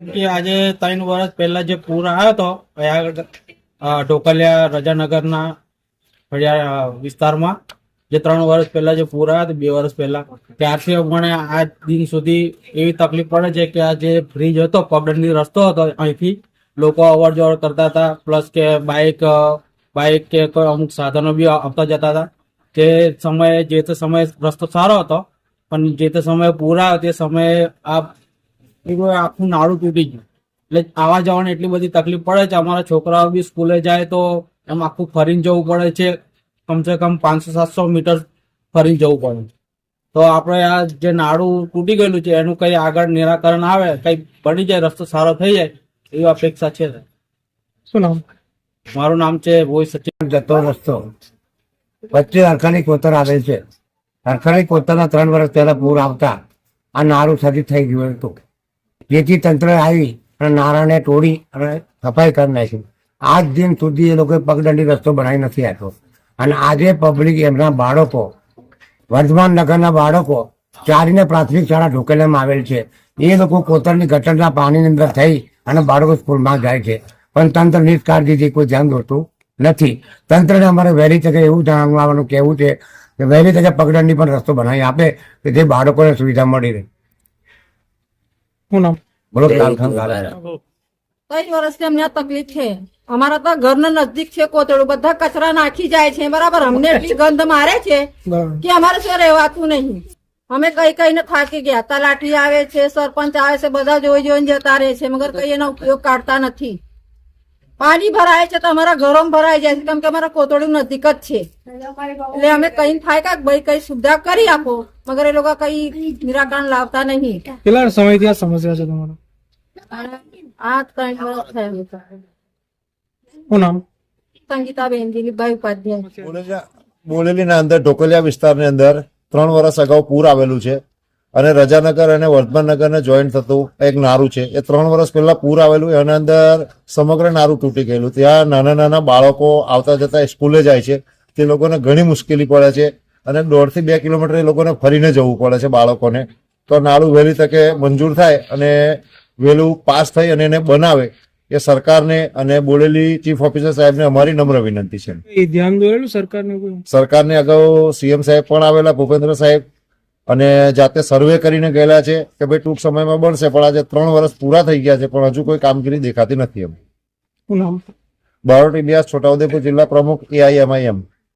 કે આજે ત્રણ વર્ષ પહેલા જે પૂર આવ્યો હતો ઢોકલિયા રજાનગરના ફળિયા વિસ્તારમાં, જે ત્રણ વર્ષ પહેલા જે પૂર આવ્યો બે વર્ષ પહેલા, ત્યારથી મને આજ દિન સુધી એવી તકલીફ પડે છે કે આ જે બ્રિજ હતો પગડંડી રસ્તો હતો અહીંથી, લોકો અવર જવર કરતા હતા, પ્લસ કે બાઇક બાઇક કે કોઈ અમુક સાધનો બી આવતા જતા હતા. તે સમયે, જે તે સમયે રસ્તો સારો હતો, પણ જે તે સમયે પૂર આવ્યો, તે સમયે આ આખું નાળું તૂટી ગયું. એટલે આવા જવાની એટલી બધી તકલીફ પડે છે. અમારા છોકરાઓ બી સ્કૂલે જાય તો એમ આખું ફરીને જવું પડે છે. કમસે કમ પાંચસો સાતસો મીટર ફરીને જવું પડે તો આપણે આ જે નાળું તૂટી ગયેલું છે એનું કઈ આગળ નિરાકરણ આવે કઈ બની જાય રસ્તો સારો થઈ જાય એવી અપેક્ષા છે. શું નામ? મારું નામ છે ભોઈ સચિન. જતો રસ્તો. વચ્ચે અરખાની કોતર આવે છે. અરખાની કોતરના ત્રણ વર્ષ પહેલા પૂર આવતા આ નારું સજી થઈ ગયું હતું. જેથી તંત્ર આવી અને નારાને તોડી અને સફાઈ કરી નાખી. આજ દિન સુધી એ લોકોએ પગદંડી રસ્તો બનાવી નથી આપ્યો. અને આજે પબ્લિક એમના બાળકો, વર્ધમાન નગરના બાળકો ચારીને પ્રાથમિક શાળા ઢોકેલામાં આવેલ છે. એ લોકો કોતરની ગટરના પાણીની અંદર થઈ અને બાળકો સ્કૂલમાં જાય છે. પણ તંત્ર નિષ્કાળજીથી કોઈ ધ્યાન દોરતું નથી. તંત્રને અમારે વહેલી તકે એવું જણાવવાનું કહેવું છે કે વહેલી તકે પગડંડી પણ રસ્તો બનાવી આપે કે જે બાળકોને સુવિધા મળી રહે. શું નામ? કઈ વર્ષથી અમને તકલીફ છે? અમારા તો ઘરના નજદીક છે કોતરડું બધા કચરા નાખી જાય છે બરાબર? અમને એટલી ગંધ મારે છે કે અમારે શું રહેવાતું નહીં. અમે કઈ ને થાકી ગયા. તલાટી આવે છે સરપંચ આવે છે બધા જોઈ જોઈને જતા રહે છે મગર કઈ એનો ઉપયોગ કાઢતા નથી. પાણી ભરાય છે તો અમારા ગરમ ભરાય જાય છે. કેમ કે અમારા કોતરડું નજીક જ છે. એટલે અમે કઈ થાય કે ભાઈ કઈ સુવિધા કરી આપો. મગર એ લોકો કઈ નિરાકરણ લાવતા નહીં. કેટલા સમયથી આ સમસ્યા છે તમારો? આ ત્રણ વર્ષ થયા શું નામ? સંગીતાબેન દિલીપભાઈ ઉપાધ્યાય. બોલેલી બોલેલીના અંદર ઢોકલિયા વિસ્તારની અંદર ત્રણ વર્ષ અગાઉ પૂર આવેલું છે. અને રજાનગર અને વર્ધમાનગરને જોઈન્ટ થતું એક નારું છે. એ ત્રણ વર્ષ પહેલા પૂર આવેલું એના અંદર સમગ્ર નારું તૂટી ગયેલું. ત્યાં નાના નાના બાળકો આવતા જતા સ્કૂલે જાય છે. તે લોકોને ઘણી મુશ્કેલી પડે છે અને દોઢથી બે કિલોમીટર એ લોકોને ફરીને જવું પડે છે બાળકોને. તો નાળું વહેલી તકે મંજૂર થાય અને વહેલું પાસ થઈ અને એને બનાવે એ સરકારને અને બોલેલી ચીફ ઓફિસર સાહેબને અમારી નમ્ર વિનંતી છે. ધ્યાન દોરેલું સરકારને સરકારને અગાઉ સીએમ સાહેબ પણ આવેલા ભૂપેન્દ્ર સાહેબ અને જાતે સર્વે કરીને ગયેલા છે કે ભાઈ ટૂંક સમયમાં બનશે પણ આજે ત્રણ વર્ષ પૂરા થઈ ગયા છે પણ હજુ કોઈ કામગીરી દેખાતી નથી એમ. બારોટ ઇલિયાસ છોટાઉદેપુર જિલ્લા પ્રમુખ એઆઈએમઆઈએમ